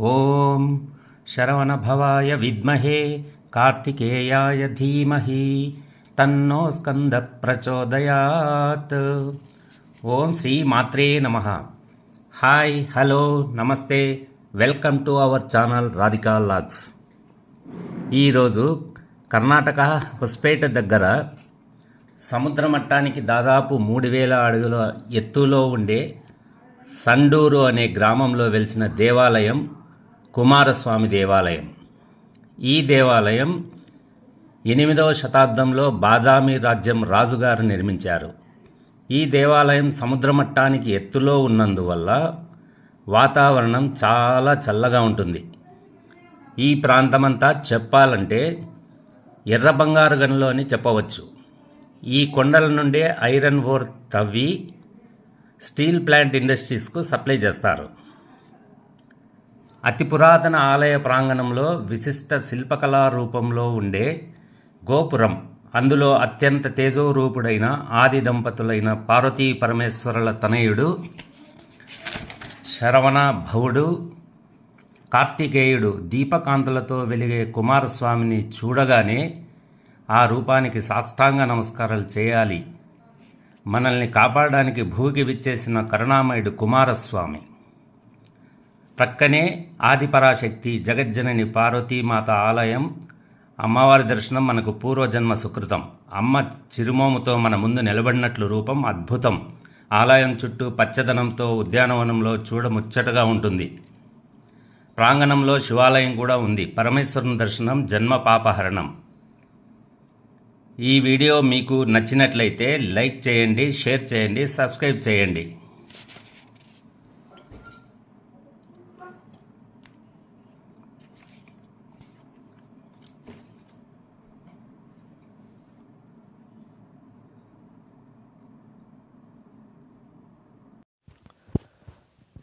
ఓం శరవణభవాయ విద్మహే కార్తికేయాయ ధీమహి తన్నో స్కంద ప్రచోదయాత్. ఓం శ్రీ మాత్రే నమ. హాయ్ హలో నమస్తే. Welcome to our channel Radhika logs. ఈరోజు కర్ణాటక హొస్పేట దగ్గర సముద్ర మట్టానికి దాదాపు మూడు వేల అడుగుల ఎత్తులో ఉండే సండూరు అనే గ్రామంలో వెలిసిన దేవాలయం కుమారస్వామి దేవాలయం. ఈ దేవాలయం ఎనిమిదవ శతాబ్దంలో బాదామి రాజ్యం రాజుగారు నిర్మించారు. ఈ దేవాలయం సముద్ర మట్టానికి ఎత్తులో ఉన్నందువల్ల వాతావరణం చాలా చల్లగా ఉంటుంది. ఈ ప్రాంతమంతా చెప్పాలంటే ఎర్ర బంగారు గనిలో అని చెప్పవచ్చు. ఈ కొండల నుండే ఐరన్ ఓర్ తవ్వి స్టీల్ ప్లాంట్ ఇండస్ట్రీస్కు సప్లై చేస్తారు. అతి పురాతన ఆలయ ప్రాంగణంలో విశిష్ట శిల్పకళా రూపంలో ఉండే గోపురం. అందులో అత్యంత తేజోరూపుడైన ఆది దంపతులైన పార్వతీ పరమేశ్వరుల తనయుడు శరవణ భవుడు కార్తికేయుడు దీపకాంతులతో వెలిగే కుమారస్వామిని చూడగానే ఆ రూపానికి సాష్టాంగ నమస్కారాలు చేయాలి. మనల్ని కాపాడడానికి భూకి విచ్చేసిన కరుణామయుడు కుమారస్వామి. ప్రక్కనే ఆదిపరాశక్తి జగజ్జనని పార్వతీమాత ఆలయం. అమ్మవారి దర్శనం మనకు పూర్వజన్మ సుకృతం. అమ్మ చిరుమోముతో మన ముందు నిలబడినట్లు రూపం అద్భుతం. ఆలయం చుట్టూ పచ్చదనంతో ఉద్యానవనంలో చూడముచ్చటగా ఉంటుంది. ప్రాంగణంలో శివాలయం కూడా ఉంది. పరమేశ్వరుని దర్శనం జన్మ పాపహరణం. ఈ వీడియో మీకు నచ్చినట్లయితే లైక్ చేయండి షేర్ చేయండి సబ్స్క్రైబ్ చేయండి.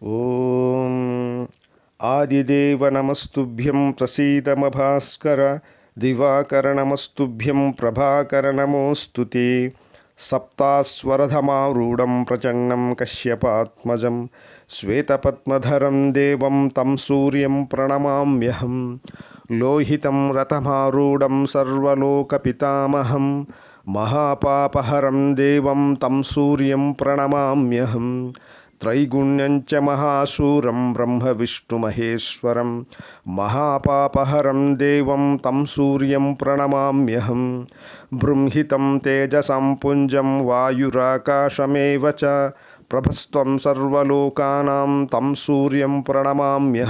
ఓం ఆదిదేవ నమస్తుభ్యం ప్రసీదమభాస్కర దివాకర నమస్తుభ్యం ప్రభాకర నమోస్తు సప్తాస్వరధమారూఢం ప్రచన్నం కశ్యపాత్మజం శ్వేతపద్మధరం దేవం తం సూర్యం ప్రణమామ్యహం లోహితం రథమారూఢం సర్వలోకపితామహం మహాపాపహరం దేవం తం సూర్యం ప్రణమామ్యహం च महाशूरं ब्रह्मविष्णुमहेश्वरं महापापहरं देवं तं सूर्यं प्रणमाम्यहं बृंहितं तेजसं पुञ्जं वायुराकाशमेव च प्रभस्त्वं सर्वलोकानां तं सूर्यं प्रणमाम्यहम्